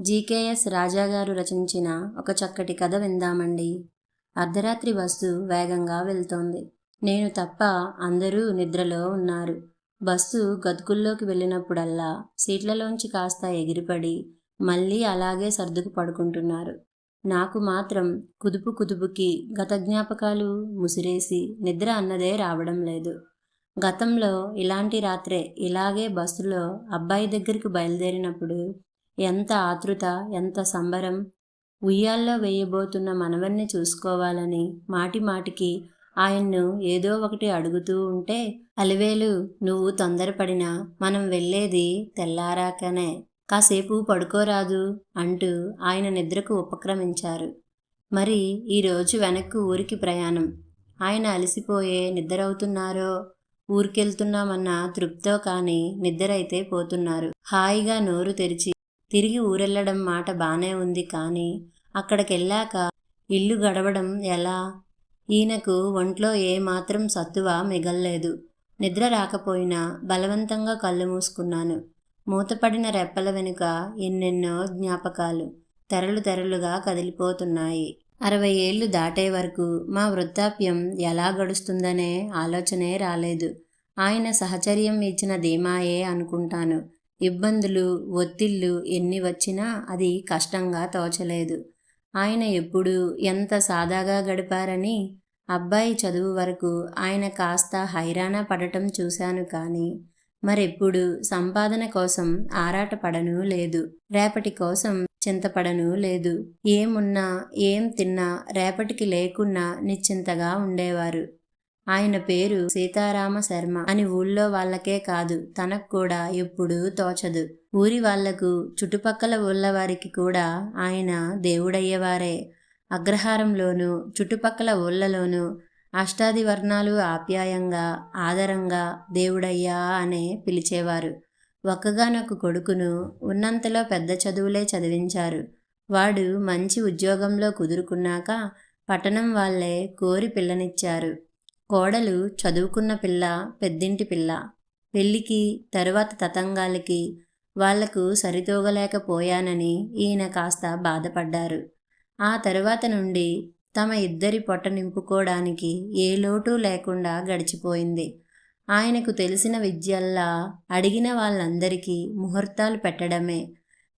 GKS రాజాగారు రచించిన ఒక చక్కటి కథ విందామండి. అర్ధరాత్రి బస్సు వేగంగా వెళ్తోంది. నేను తప్ప అందరూ నిద్రలో ఉన్నారు. బస్సు గతుకుల్లోకి వెళ్ళినప్పుడల్లా సీట్లలోంచి కాస్త ఎగిరిపడి మళ్ళీ అలాగే సర్దుకు పడుకుంటున్నారు. నాకు మాత్రం కుదుపు కుదుపుకి గత జ్ఞాపకాలు ముసిరేసి నిద్ర అన్నదే రావడం లేదు. గతంలో ఇలాంటి రాత్రే ఇలాగే బస్సులో అబ్బాయి దగ్గరికి బయలుదేరినప్పుడు ఎంత ఆతృత ఎంత సంబరం. ఉయ్యాల్లో వేయబోతున్న మనవన్ని చూసుకోవాలని మాటి మాటికి ఆయన్ను ఏదో ఒకటి అడుగుతూ ఉంటే అలివేలు నువ్వు తొందరపడినా మనం వెళ్ళేది తెల్లారాకనే. కాసేపు పడుకోరాదు అంటూ ఆయన నిద్రకు ఉపక్రమించారు. మరి ఈరోజు వెనక్కు ఊరికి ప్రయాణం. ఆయన అలసిపోయే నిద్రవుతున్నారో ఊరికెళ్తున్నామన్న తృప్తో కానీ నిద్రైతే పోతున్నారు. హాయిగా నోరు తెరిచి తిరిగి ఊరెళ్ళడం మాట బానే ఉంది కానీ అక్కడికెళ్ళాక ఇల్లు గడవడం ఎలా? ఈయనకు ఒంట్లో ఏమాత్రం సత్తువ మిగల్లేదు. నిద్ర రాకపోయినా బలవంతంగా కళ్ళు మూసుకున్నాను. మూతపడిన రెప్పల వెనుక ఎన్నెన్నో జ్ఞాపకాలు తెరలు తెరలుగా కదిలిపోతున్నాయి. అరవై ఏళ్ళు దాటే వరకు మా వృద్ధాప్యం ఎలా గడుస్తుందనే ఆలోచనే రాలేదు. ఆయన సహచర్యం ఇచ్చిన ధీమాయే అనుకుంటాను. ఇబ్బందులు ఒత్తిళ్ళు ఎన్ని వచ్చినా అది కష్టంగా తోచలేదు. ఆయన ఎప్పుడు ఎంత సాదాగా గడిపారని అబ్బాయి చదువు వరకు ఆయన కాస్త హైరాణ పడటం చూశాను కానీ మరెప్పుడు సంపాదన కోసం ఆరాటపడను లేదు. రేపటి కోసం చింతపడను లేదు. ఏమున్నా ఏం తిన్నా రేపటికి లేకున్నా నిశ్చింతగా ఉండేవారు. ఆయన పేరు సీతారామ శర్మ అని ఊళ్ళో వాళ్ళకే కాదు తనకు కూడా ఎప్పుడూ తోచదు. ఊరి వాళ్ళకు చుట్టుపక్కల ఊళ్ళ వారికి కూడా ఆయన దేవుడయ్యేవారే. అగ్రహారంలోనూ చుట్టుపక్కల ఊళ్ళలోనూ అష్టాది వర్ణాలు ఆప్యాయంగా ఆదరంగా దేవుడయ్యా అనే పిలిచేవారు. ఒక్కగానొక్క కొడుకును ఉన్నంతలో పెద్ద చదువులే చదివించారు. వాడు మంచి ఉద్యోగంలో కుదురుకున్నాక పట్టణం వాళ్ళే కోరి పిల్లనిచ్చారు. కోడలు చదువుకున్న పిల్ల పెద్దింటి పిల్ల పెళ్ళికి తరువాత తతంగాలకి వాళ్ళకు సరితూగలేకపోయానని ఈయన కాస్త బాధపడ్డారు. ఆ తరువాత నుండి తమ ఇద్దరి పొట్ట నింపుకోవడానికి ఏ లోటు లేకుండా గడిచిపోయింది. ఆయనకు తెలిసిన విద్యల్లా అడిగిన వాళ్ళందరికీ ముహూర్తాలు పెట్టడమే.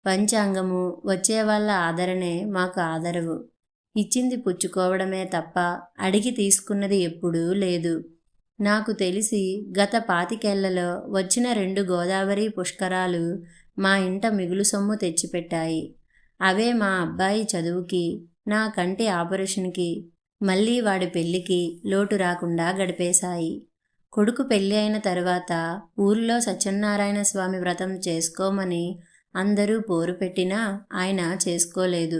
పంచాంగము వచ్చే వాళ్ళ ఆదరణే మాకు ఆదరవు. ఇచ్చింది పుచ్చుకోవడమే తప్ప అడిగి తీసుకున్నది ఎప్పుడూ లేదు. నాకు తెలిసి గత పాతికేళ్ళలో వచ్చిన రెండు గోదావరి పుష్కరాలు మా ఇంట మిగులు సొమ్ము తెచ్చిపెట్టాయి. అవే మా అబ్బాయి చదువుకి నా కంటి ఆపరేషన్కి మళ్ళీ వాడి పెళ్ళికి లోటు రాకుండా గడిపేశాయి. కొడుకు పెళ్ళి అయిన తరువాత ఊర్లో సత్యనారాయణ స్వామి వ్రతం చేసుకోమని అందరూ పోరు పెట్టినా ఆయన చేసుకోలేదు.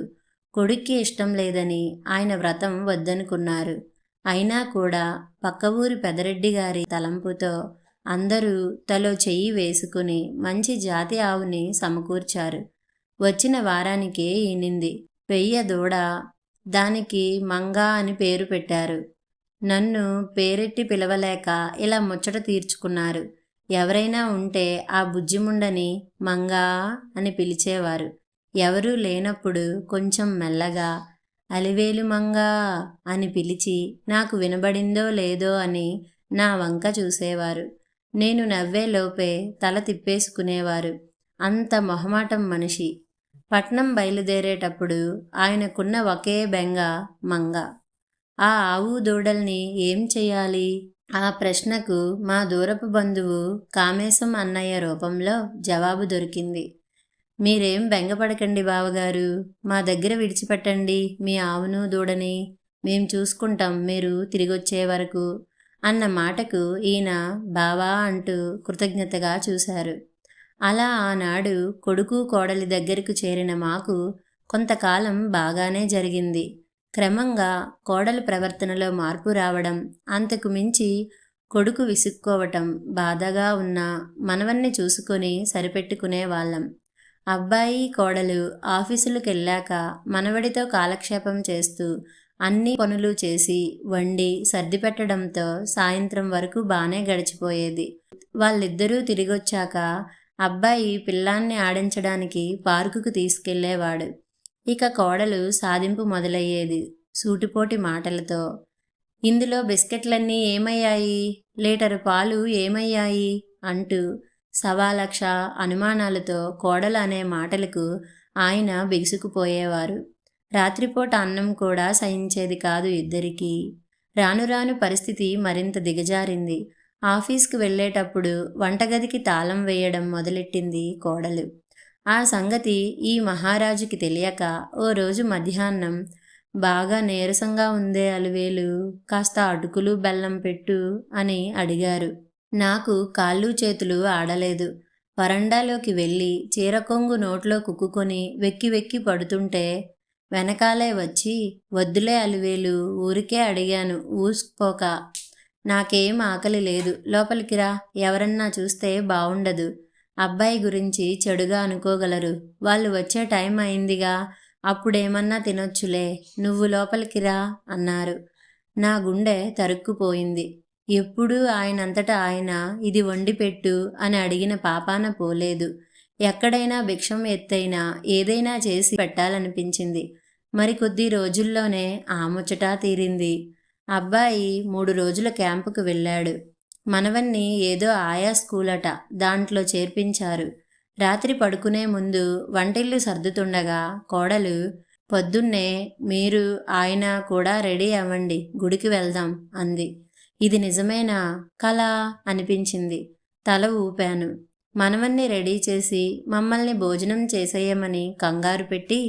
కొడుక్కి ఇష్టం లేదని ఆయన వ్రతం వద్దనుకున్నారు. అయినా కూడా పక్క ఊరి పెదరెడ్డి గారి తలంపుతో అందరూ తలో చెయ్యి వేసుకుని మంచి జాతి ఆవుని సమకూర్చారు. వచ్చిన వారానికే ఈనింది. పెయ్య దూడ దానికి మంగా అని పేరు పెట్టారు. నన్ను పేరెట్టి పిలవలేక ఇలా ముచ్చట తీర్చుకున్నారు. ఎవరైనా ఉంటే ఆ బుజ్జిముండని మంగా అని పిలిచేవారు. ఎవరూ లేనప్పుడు కొంచెం మెల్లగా అలివేలు మంగా అని పిలిచి నాకు వినబడిందో లేదో అని నా వంక చూసేవారు. నేను నవ్వేలోపే తల తిప్పేసుకునేవారు. అంత మొహమాటం మనిషి. పట్నం బయలుదేరేటప్పుడు ఆయనకున్న ఒకే బెంగ మంగ. ఆ ఆవు దూడల్ని ఏం చేయాలి ఆ ప్రశ్నకు మా దూరపు బంధువు కామేశం అన్నయ్య రూపంలో జవాబు దొరికింది. మీరేం బెంగపడకండి బావగారు. మా దగ్గర విడిచిపెట్టండి. మీ ఆవును దూడని మేం చూసుకుంటాం. మీరు తిరిగొచ్చే వరకు అన్న మాటకు ఈయన బావా అంటూ కృతజ్ఞతగా చూశారు. అలా ఆనాడు కొడుకు కోడలి దగ్గరకు చేరిన మాకు కొంతకాలం బాగానే జరిగింది. క్రమంగా కోడలు ప్రవర్తనలో మార్పు రావడం అంతకు మించి కొడుకు విసుక్కోవటం బాధగా ఉన్న మనవన్ని చూసుకొని సరిపెట్టుకునే వాళ్ళం. అబ్బాయి కోడలు ఆఫీసులకు వెళ్ళాక మనవడితో కాలక్షేపం చేస్తూ అన్ని పనులు చేసి వండి సర్ది పెట్టడంతో సాయంత్రం వరకు బాగానే గడిచిపోయేది. వాళ్ళిద్దరూ తిరిగొచ్చాక అబ్బాయి పిల్లాన్ని ఆడించడానికి పార్కుకు తీసుకెళ్ళేవాడు ఇక కోడలు సాధింపు మొదలయ్యేది సూటిపోటి మాటలతో. ఇందులో బిస్కెట్లన్నీ ఏమయ్యాయి? లీటరు పాలు ఏమయ్యాయి? అంటూ సవాలక్ష అనుమానాలతో కోడలు అనే మాటలకు ఆయన బిగుసుకుపోయేవారు. రాత్రిపూట అన్నం కూడా సహించేది కాదు ఇద్దరికీ. రాను రాను పరిస్థితి మరింత దిగజారింది. ఆఫీస్కి వెళ్ళేటప్పుడు వంటగదికి తాళం వేయడం మొదలెట్టింది కోడలు. ఆ సంగతి ఈ మహారాజుకి తెలియక ఓ రోజు మధ్యాహ్నం బాగా నీరసంగా ఉందే అలివేలు కాస్త అటుకులు బెల్లం పెట్టు అని అడిగారు. నాకు కాళ్ళు చేతులు ఆడలేదు. వరండాలోకి వెళ్ళి చీరకొంగు నోట్లో కుక్కుకొని వెక్కి వెక్కి పడుతుంటే వెనకాలే వచ్చి వద్దులే అలివేలు ఊరికే అడిగాను. ఊసుకుపోక. నాకేం ఆకలి లేదు. లోపలికి రా. ఎవరన్నా చూస్తే బావుండదు. అబ్బాయి గురించి చెడుగా అనుకోగలరు. వాళ్ళు వచ్చే టైం అయిందిగా. అప్పుడేమన్నా తినొచ్చులే. నువ్వు లోపలికి రా అన్నారు. నా గుండె తరుక్కుపోయింది. ఎప్పుడూ ఆయనంతటా ఆయన ఇది వండిపెట్టు అని అడిగిన పాపాన పోలేదు. ఎక్కడైనా భిక్షం ఎత్తైనా ఏదైనా చేసి పెట్టాలనిపించింది. మరికొద్ది రోజుల్లోనే ఆ ముచ్చటా తీరింది. అబ్బాయి మూడు రోజుల క్యాంపుకు వెళ్ళాడు. మనవన్ని ఏదో ఆయా స్కూలట దాంట్లో చేర్పించారు. రాత్రి పడుకునే ముందు వంటిల్లు సర్దుతుండగా కోడలు పొద్దున్నే మీరు ఆయన కూడా రెడీ అవ్వండి గుడికి వెళ్దాం అంది. ఇది నిజమేనా కళ అనిపించింది. తల ఊపాను. మనవన్ని రెడీ చేసి మమ్మల్ని భోజనం చేసేయమని కంగారు పెట్టి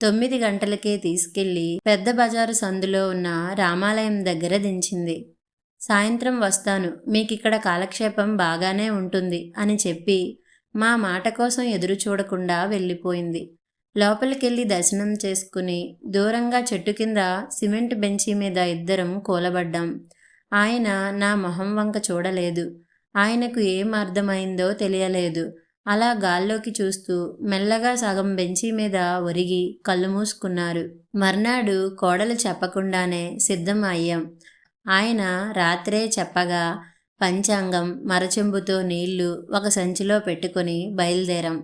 తొమ్మిది గంటలకే తీసుకెళ్ళి పెద్ద బజారు సందులో ఉన్న రామాలయం దగ్గర దించింది. సాయంత్రం వస్తాను. మీకిక్కడ కాలక్షేపం బాగానే ఉంటుంది అని చెప్పి మా మాట కోసం ఎదురు చూడకుండా వెళ్ళిపోయింది. లోపలికెళ్ళి దర్శనం చేసుకుని దూరంగా చెట్టు కింద సిమెంట్ బెంచి మీద ఇద్దరం కూలబడ్డాం. ఆయన నా మొహం వంక చూడలేదు. ఆయనకు ఏం అర్థమైందో తెలియలేదు. అలా గాల్లోకి చూస్తూ మెల్లగా సగం బెంచి మీద ఒరిగి కళ్ళు మూసుకున్నారు. మర్నాడు కోడలు చెప్పకుండానే సిద్ధం అయ్యాం. ఆయన రాత్రే చెప్పగా పంచాంగం మరచెంబుతో నీళ్ళు ఒక సంచిలో పెట్టుకుని బయలుదేరాం.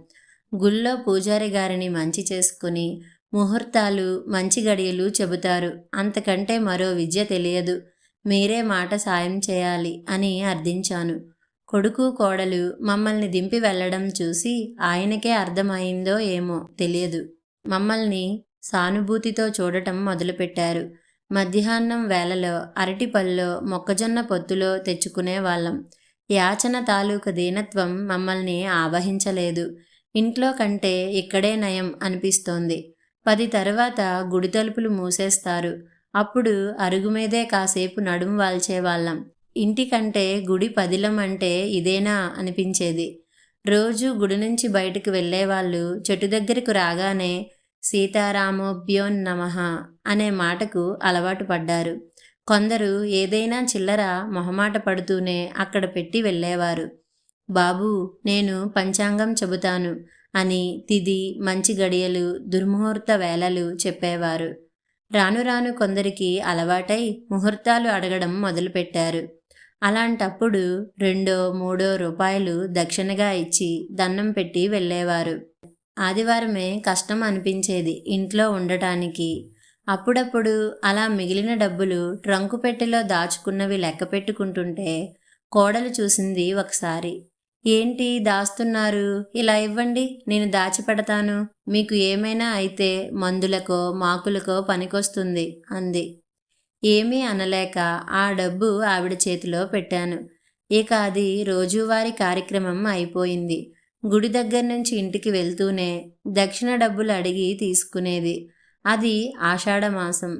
గుళ్ళో పూజారి గారిని మంచి చేసుకుని ముహూర్తాలు మంచి గడియలు చెబుతారు. అంతకంటే మరో విద్య తెలియదు. మీరే మాట సాయం చేయాలి అని అర్థించాను. కొడుకు కోడలు మమ్మల్ని దింపి వెళ్ళడం చూసి ఆయనకే అర్థమైందో ఏమో తెలియదు. మమ్మల్ని సానుభూతితో చూడటం మొదలుపెట్టారు. మధ్యాహ్నం వేళలో అరటిపల్లో మొక్కజొన్న పొత్తులో తెచ్చుకునే వాళ్ళం. యాచన తాలూకు దీనత్వం మమ్మల్ని ఆవహించలేదు. ఇంట్లో కంటే ఇక్కడే నయం అనిపిస్తోంది. పది తర్వాత గుడి తలుపులు మూసేస్తారు. అప్పుడు అరుగు మీదే కాసేపు నడుం వాల్చేవాళ్ళం. ఇంటికంటే గుడి పదిలం అంటే ఇదేనా అనిపించేది. రోజు గుడి నుంచి బయటకు వెళ్ళేవాళ్ళు చెట్టు దగ్గరకు రాగానే సీతారామోభ్యోన్నమ అనే మాటకు అలవాటు పడ్డారు. కొందరు ఏదైనా చిల్లర మొహమాట పడుతూనే అక్కడ పెట్టి వెళ్ళేవారు. బాబు నేను పంచాంగం చెబుతాను అని తిది మంచి గడియలు దుర్ముహూర్త వేళలు చెప్పేవారు. రాను రాను కొందరికి అలవాటై ముహూర్తాలు అడగడం మొదలుపెట్టారు. అలాంటప్పుడు రెండో మూడో రూపాయలు దక్షిణగా ఇచ్చి దండం పెట్టి వెళ్ళేవారు. ఆదివారమే కష్టం అనిపించేది ఇంట్లో ఉండటానికి. అప్పుడప్పుడు అలా మిగిలిన డబ్బులు ట్రంకు పెట్టెలో దాచుకున్నవి లెక్క పెట్టుకుంటుంటే కోడలు చూసింది ఒకసారి. ఏంటి దాస్తున్నారు? ఇలా ఇవ్వండి నేను దాచిపెడతాను. మీకు ఏమైనా అయితే మందులకో మాకులకో పనికొస్తుంది అంది. ఏమీ అనలేక ఆ డబ్బు ఆవిడ చేతిలో పెట్టాను. ఇక అది రోజువారీ కార్యక్రమం అయిపోయింది. గుడి దగ్గర నుంచి ఇంటికి వెళ్తూనే దక్షిణ డబ్బులు అడిగి తీసుకునేది. అది ఆషాఢమాసం.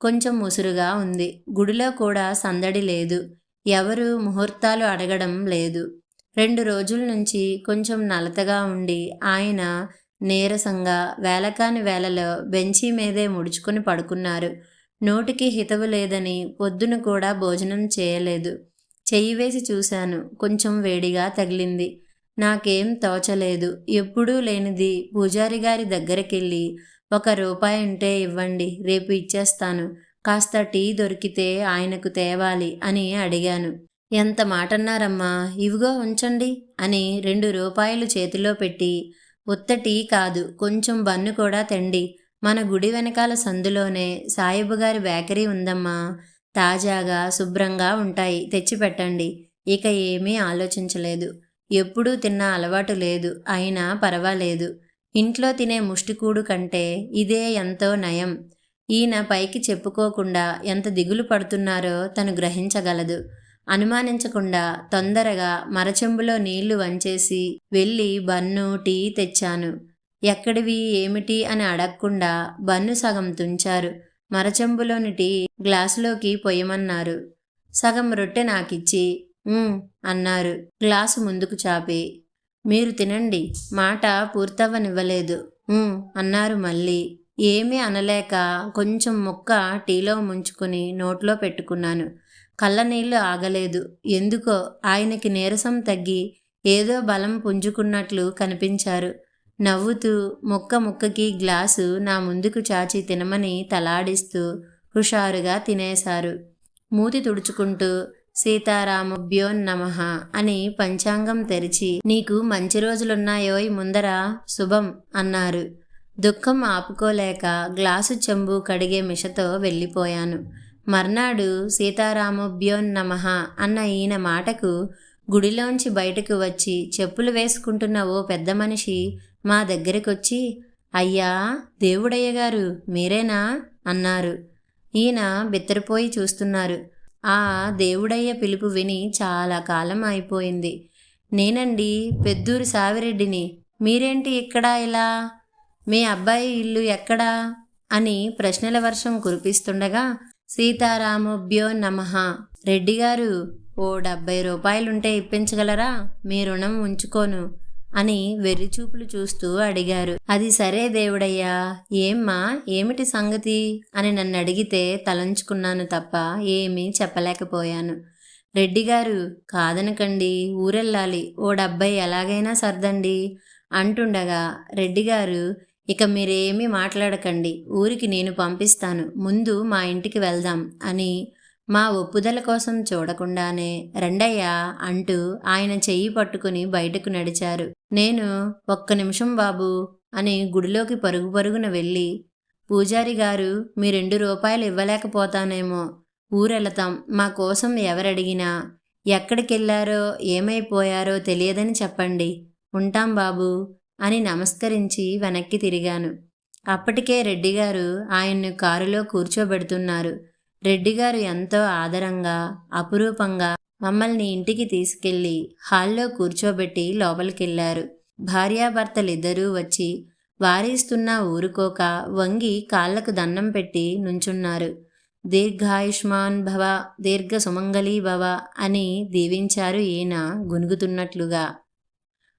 కొంచెం ముసురుగా ఉంది. గుడిలో కూడా సందడి లేదు. ఎవరు ముహూర్తాలు అడగడం లేదు. రెండు రోజుల నుంచి కొంచెం నలతగా ఉండి ఆయన నీరసంగా వేలకాని వేలలో బెంచి మీదే ముడుచుకుని పడుకున్నారు. నోటికి హితవు లేదని పొద్దున కూడా భోజనం చేయలేదు. చెయ్యి వేసి చూశాను. కొంచెం వేడిగా తగిలింది. నాకేం తోచలేదు. ఎప్పుడూ లేనిది పూజారి గారి దగ్గరికెళ్ళి ఒక రూపాయి ఉంటే ఇవ్వండి రేపు ఇచ్చేస్తాను. కాస్త టీ దొరికితే ఆయనకు తేవాలి అని అడిగాను. ఎంత మాటన్నారమ్మా ఇవిగో ఉంచండి అని రెండు రూపాయలు చేతిలో పెట్టి ఉత్త టీ కాదు కొంచెం బన్ను కూడా తెండి. మన గుడి వెనకాల సందులోనే సాయిబు గారి బేకరీ ఉందమ్మా. తాజాగా శుభ్రంగా ఉంటాయి తెచ్చిపెట్టండి ఇక ఏమీ ఆలోచించలేదు. ఎప్పుడూ తిన్న అలవాటు లేదు అయినా పర్వాలేదు. ఇంట్లో తినే ముష్టికూడు కంటే ఇదే ఎంతో నయం. ఈయన పైకి చెప్పుకోకుండా ఎంత దిగులు పడుతున్నారో తను గ్రహించగలదు. అనుమానించకుండా తొందరగా మరచెంబులో నీళ్ళు వంచేసి వెళ్ళి బన్ను టీ తెచ్చాను. ఎక్కడివి ఏమిటి అని అడగకుండా బన్ను సగం తుంచారు. మరచెంబులోని టీ గ్లాసులోకి పొయ్యమన్నారు సగం రొట్టె నాకిచ్చి అన్నారు. గ్లాసు ముందుకు చాపి మీరు తినండి మాట పూర్తవ్వనివ్వలేదు. అన్నారు మళ్ళీ. ఏమీ అనలేక కొంచెం ముక్క టీలో ముంచుకుని నోట్లో పెట్టుకున్నాను. కళ్ళనీళ్ళు ఆగలేదు. ఎందుకో ఆయనకి నీరసం తగ్గి ఏదో బలం పుంజుకున్నట్లు కనిపించారు. నవ్వుతూ ముక్క ముక్కకి గ్లాసు నా ముందుకు చాచి తినమని తలాడిస్తూ హుషారుగా తినేశారు. మూతి తుడుచుకుంటూ సీతారామభ్యో నమః అని పంచాంగం తెరిచి నీకు మంచి రోజులున్నాయోయ్ ముందర శుభం అన్నారు. దుఃఖం ఆపుకోలేక గ్లాసు చెంబు కడిగే మిషతో వెళ్ళిపోయాను. మర్నాడు సీతారామభ్యో నమః అన్న ఈయన మాటకు గుడిలోంచి బయటకు వచ్చి చెప్పులు వేసుకుంటున్న ఓ పెద్ద మనిషి మా దగ్గరికొచ్చి అయ్యా దేవుడయ్య గారు మీరేనా? అన్నారు. ఈయన బిత్తరపోయి చూస్తున్నారు. ఆ దేవుడయ్య పిలుపు విని చాలా కాలం అయిపోయింది నేనండి పెద్దూరు సావిరెడ్డిని. మీరేంటి ఇక్కడ ఇలా మీ అబ్బాయి ఇల్లు ఎక్కడా? అని ప్రశ్నల వర్షం కురిపిస్తుండగా సీతారామభ్యో నమః. రెడ్డి గారు ఓ డెబ్బై రూపాయలుంటే ఇప్పించగలరా? మీ రుణం ఉంచుకోను అని వెర్రిచూపులు చూస్తూ అడిగారు. అది సరే దేవుడయ్యా ఏమ్మా ఏమిటి సంగతి? అని నన్ను అడిగితే తలంచుకున్నాను తప్ప ఏమీ చెప్పలేకపోయాను. రెడ్డి గారు కాదనకండి ఊరెళ్ళాలి. ఓ డెబ్బై ఎలాగైనా సర్దండి అంటుండగా రెడ్డి గారు ఇక మీరేమీ మాట్లాడకండి. ఊరికి నేను పంపిస్తాను. ముందు మా ఇంటికి వెళ్దాం అని మా ఒప్పుదల కోసం చూడకుండానే రండయ్య అంటూ ఆయన చెయ్యి పట్టుకుని బయటకు నడిచారు. నేను ఒక్క నిమిషం బాబు అని గుడిలోకి పరుగు పరుగున వెళ్ళి పూజారి గారు మీ రెండు రూపాయలు ఇవ్వలేకపోతానేమో ఊరెళతాం. మా కోసం ఎవరడిగినా ఎక్కడికెళ్ళారో ఏమైపోయారో తెలియదని చెప్పండి. ఉంటాం బాబు. అని నమస్కరించి వెనక్కి తిరిగాను. అప్పటికే రెడ్డిగారు ఆయన్ను కారులో కూర్చోబెడుతున్నారు. రెడ్డిగారు ఎంతో ఆదరంగా అపురూపంగా మమ్మల్ని ఇంటికి తీసుకెళ్ళి హాల్లో కూర్చోబెట్టి లోపలికెళ్ళారు భార్యాభర్తలిద్దరూ వచ్చి వారిస్తున్నా ఊరుకోక వంగి కాళ్ళకు దండం పెట్టి నుంచున్నారు. దీర్ఘాయుష్మాన్ భవ దీర్ఘ సుమంగళీ భవ అని దీవించారు ఈయన గునుగుతున్నట్లుగా.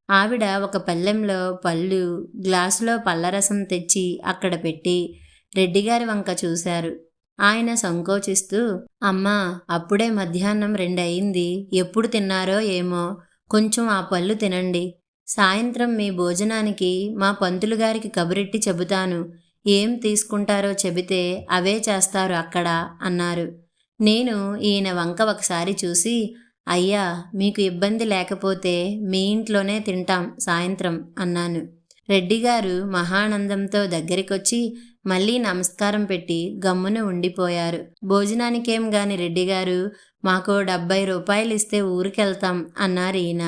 ఆవిడ ఒక పళ్ళెంలో పళ్ళు గ్లాసులో పళ్ళరసం తెచ్చి అక్కడ పెట్టి రెడ్డిగారి వంక చూశారు. ఆయన సంకోచిస్తూ అమ్మా అప్పుడే మధ్యాహ్నం రెండయింది. ఎప్పుడు తిన్నారో ఏమో. కొంచెం ఆ పళ్ళు తినండి. సాయంత్రం మీ భోజనానికి మా పంతులు గారికి కబురెట్టి చెబుతాను. ఏం తీసుకుంటారో చెబితే అవే చేస్తారు అక్కడ అన్నారు. నేను ఈయన వంక ఒకసారి చూసి అయ్యా మీకు ఇబ్బంది లేకపోతే మీ ఇంట్లోనే తింటాం సాయంత్రం అన్నాను. రెడ్డిగారు మహానందంతో దగ్గరికొచ్చి మళ్ళీ నమస్కారం పెట్టి గమ్మున ఉండిపోయారు. భోజనానికేం గాని రెడ్డిగారు మాకు డెబ్బై రూపాయలు ఇస్తే ఊరికెళ్తాం అన్నారు ఈయన.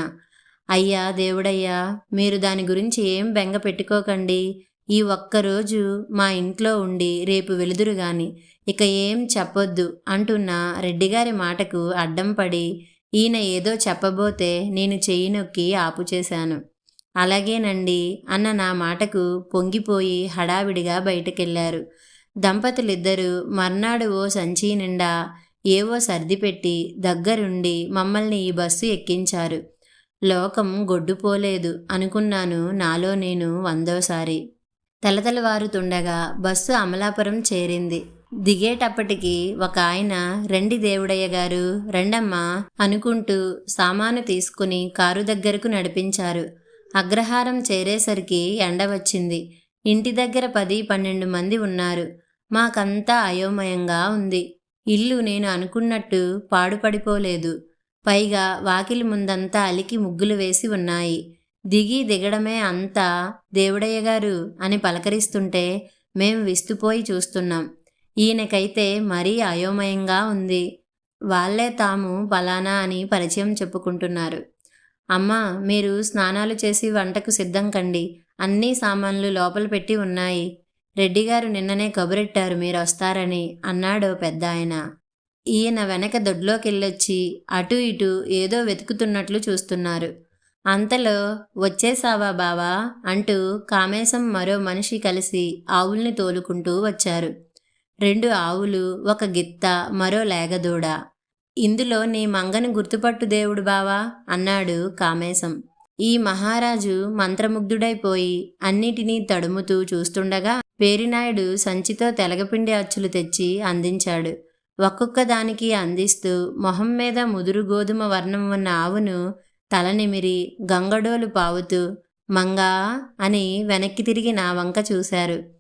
అయ్యా దేవుడయ్యా మీరు దాని గురించి ఏం బెంగ పెట్టుకోకండి. ఈ ఒక్కరోజు మా ఇంట్లో ఉండి రేపు వెలుదురు గాని ఇక ఏం చెప్పొద్దు అంటున్న రెడ్డిగారి మాటకు అడ్డం పడి ఈయన ఏదో చెప్పబోతే నేను చెయ్యి నొక్కి ఆపుచేశాను అలాగేనండి అన్న నా మాటకు పొంగిపోయి హడావిడిగా బయటకెళ్ళారు. దంపతులిద్దరూ మర్నాడు ఓ సంచి నిండా ఏవో సర్దిపెట్టి దగ్గరుండి మమ్మల్ని ఈ బస్సు ఎక్కించారు. లోకం గొడ్డుపోలేదు అనుకున్నాను నాలో నేను వందోసారి. తలతలవారుతుండగా బస్సు అమలాపురం చేరింది. దిగేటప్పటికి ఒక ఆయన రెండి దేవుడయ్య గారు రెండమ్మ అనుకుంటూ సామాను తీసుకుని కారు దగ్గరకు నడిపించారు. అగ్రహారం చేరేసరికి ఎండ వచ్చింది. ఇంటి దగ్గర పది పన్నెండు మంది ఉన్నారు. మాకంతా అయోమయంగా ఉంది. ఇల్లు నేను అనుకున్నట్టు పాడుపడిపోలేదు. పైగా వాకిలి ముందంతా అలికి ముగ్గులు వేసి ఉన్నాయి. దిగి దిగడమే అంతా దేవుడయ్య గారు అని పలకరిస్తుంటే మేం విస్తుపోయి చూస్తున్నాం. ఈయనకైతే మరీ అయోమయంగా ఉంది. వాళ్ళే తాము పలానా అని పరిచయం చెప్పుకుంటున్నారు. అమ్మా మీరు స్నానాలు చేసి వంటకు సిద్ధం కండి. అన్ని సామాన్లు లోపల పెట్టి ఉన్నాయి. రెడ్డిగారు నిన్ననే కబురెట్టారు మీరు వస్తారని అన్నాడు పెద్ద ఆయన ఈయన వెనక దొడ్లోకెళ్ళొచ్చి అటు ఇటు ఏదో వెతుకుతున్నట్లు చూస్తున్నారు. అంతలో వచ్చేసావా బావా? అంటూ కామేశం మరో మనిషి కలిసి ఆవుల్ని తోలుకుంటూ వచ్చారు. రెండు ఆవులు ఒక గిత్త మరో లేగదూడ. ఇందులో నీ మంగను గుర్తుపట్టు దేవుడు బావా అన్నాడు కామేశం. ఈ మహారాజు మంత్రముగ్ధుడైపోయి అన్నిటినీ తడుముతూ చూస్తుండగా పేరినాయుడు సంచితో తెలగపిండి అచ్చులు తెచ్చి అందించాడు. ఒక్కొక్క దానికి అందిస్తూ మొహం మీద ముదురు గోధుమ వర్ణం ఉన్న ఆవును తల నిమిరి గంగడోలు పావుతూ మంగా అని వెనక్కి తిరిగి నా వంక చూశారు.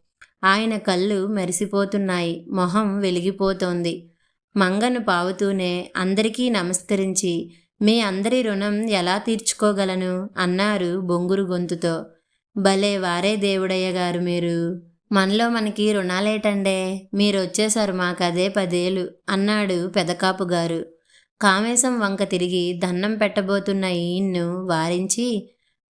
ఆయన కళ్ళు మెరిసిపోతున్నాయి. మొహం వెలిగిపోతోంది. మంగను పావుతూనే అందరికీ నమస్కరించి మీ అందరి రుణం ఎలా తీర్చుకోగలను? అన్నారు బొంగురు గొంతుతో. భలే వారే దేవుడయ్య గారు మీరు. మనలో మనకి రుణాలేటండే. మీరు వచ్చేశారు మాకు అదే పదేలు అన్నాడు పెదకాపు గారు. కామేశం వంక తిరిగి దండం పెట్టబోతున్న ఈయన్ను వారించి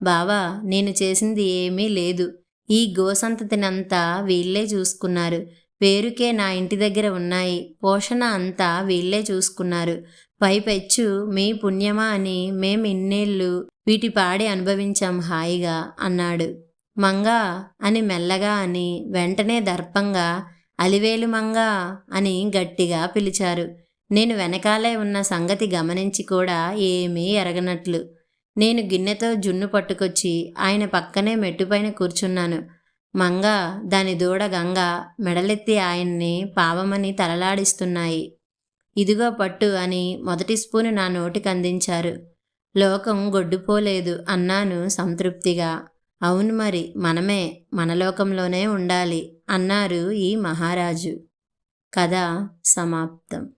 బావా నేను చేసింది ఏమీ లేదు. ఈ గోసంతతినంతా వీళ్ళే చూసుకున్నారు. పేరుకే నా ఇంటి దగ్గర ఉన్నాయి. పోషణ అంతా వీళ్ళే చూసుకున్నారు. పైపెచ్చు మీ పుణ్యమా అని మేం ఇన్నేళ్ళు వీటి పాడి అనుభవించాం హాయిగా అన్నాడు. మంగా అని మెల్లగా అని వెంటనే దర్పంగా అలివేలు మంగా అని గట్టిగా పిలిచారు. నేను వెనకాలే ఉన్న సంగతి గమనించి కూడా ఏమీ ఎరగనట్లు నేను గిన్నెతో జున్ను పట్టుకొచ్చి ఆయన పక్కనే మెట్టుపైన కూర్చున్నాను. మంగ దాని దూడ గంగ మెడలెత్తి ఆయన్ని పావమని తలలాడిస్తున్నాయి. ఇదిగో పట్టు అని మొదటి స్పూను నా నోటికి అందించారు. లోకం గొడ్డుపోలేదు అన్నాను సంతృప్తిగా. అవును మరి మనమే మన లోకంలోనే ఉండాలి అన్నారు ఈ మహారాజు. కథ సమాప్తం.